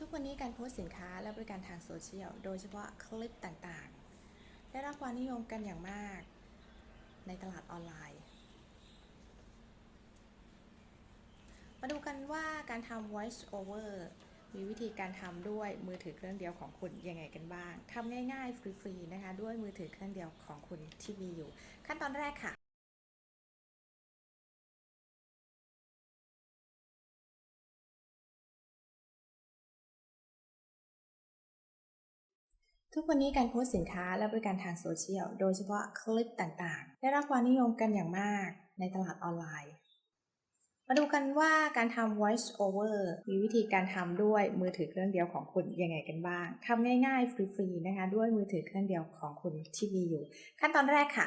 ทุกวันนี้การโพสต์สินค้าและบริการทางโซเชียล โดยเฉพาะคลิปต่างๆ ได้รับความนิยมกันอย่างมาก ในตลาดออนไลน์ มาดูกันว่าการทำ voice over มีวิธีการทำด้วยมือถือเครื่องเดียวของคุณยังไงกันบ้างทำง่ายๆฟรีๆนะคะ ด้วยมือถือเครื่องเดียวของคุณที่มีอยู่ ขั้นตอนแรกค่ะ ทุกวันนี้การโพสต์สินค้าและบริการทางโซเชียล โดยเฉพาะคลิปต่างๆ ได้รับความนิยมกันอย่างมากในตลาดออนไลน์ มาดูกันว่าการทำ voice over มีวิธีการทำด้วยมือถือเครื่องเดียวของคุณยังไงกันบ้างทำง่ายๆ ฟรีๆนะคะ ด้วยมือถือเครื่องเดียวของคุณที่มีอยู่ ขั้นตอนแรกค่ะ